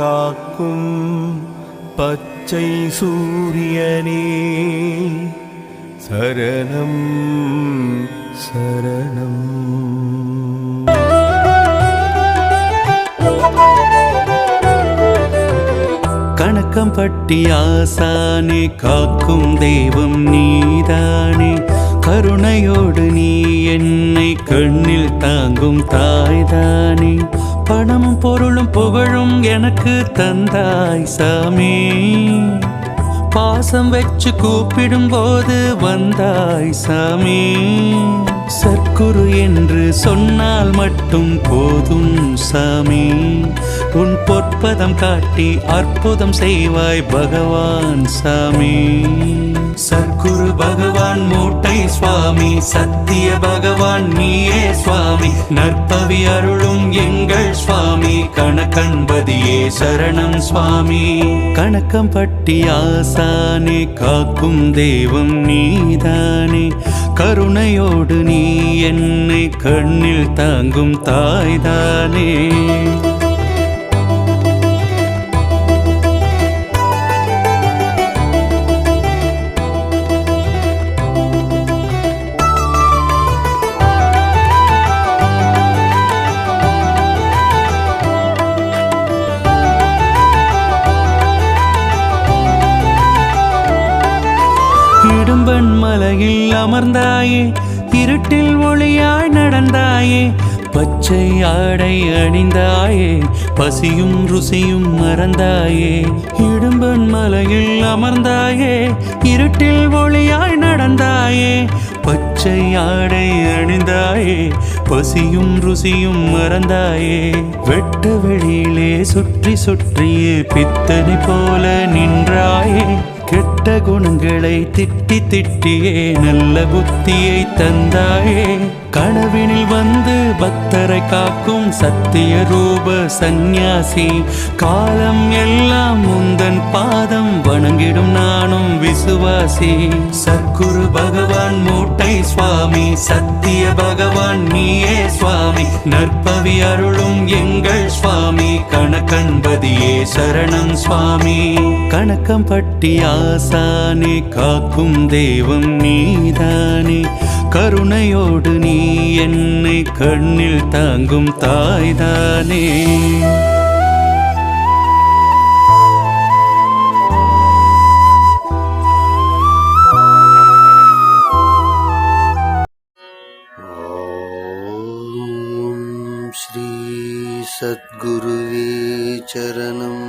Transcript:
காக்கும் பச்சை சூரியனே. சரணம் சரணம். கணக்கம்பட்டி ஆசானே காக்கும் தெய்வம் நீதானே. கருணையோடு நீ என்னை கண்ணில் தாங்கும் தாய்தானே. பணமும் பொருளும் புகழும் எனக்கு தந்தாய் சாமி. பாசம் வச்சு கூப்பிடும் போது வந்தாய் சாமி. சர்க்குரு என்று சொன்னால் மட்டும் போதும் சாமி. உன் பொற்பதம் காட்டி அற்புதம் செய்வாய் பகவான் சாமி. சர்க்குரு பகவான் மூட்டை சுவாமி சத்திய பகவான் நீயே சுவாமி. நற்பவி அருளும் எங்கள் சுவாமி கணக்கன்பதியே சரணம் சுவாமி. கணக்கம் பட்டி ஆசானே காக்கும் தெய்வம் நீதானே. கருணையோடு நீ என்னை கண்ணில் தாங்கும் தாய்தானே. இடும்பன் மலையில் அமர்ந்தாயே இருட்டில் ஒளியாய் நடந்தாயே பச்சை ஆடை அணிந்தாயே பசியும் ருசியும் மறந்தாயே இடும்பன் மலையில் அமர்ந்தாயே இருட்டில் ஒளியாய் நடந்தாயே பச்சை ஆடை அணிந்தாயே பசியும் ருசியும் மறந்தாயே. வெட்ட வெளியிலே சுற்றி சுற்றியே பித்தனை போல நீ குணங்களை திட்டி திட்டியே நல்ல புத்தியை தந்தாயே. கனவினில் வந்து பக்தரை காக்கும் சத்திய ரூப சந்நியாசி. காலம் எல்லாம் முந்தன் பாதம் வணங்கிடும் நானும் விசுவாசி. சத்குரு பகவான் மூட்டை சுவாமி சத்திய பகவான் நீயே சுவாமி. நற்பவி அருளும் எங்கள் சுவாமி கணக்கன்பதியே சரணம் சுவாமி. கணக்கம் பட்டி ஆசானே காக்கும் தெய்வம் நீதானே. கருணையோடு நீ என்னை கண்ணில் தாங்கும் தாய்தானே ॐ श्री सद्गुरुवे चरणम्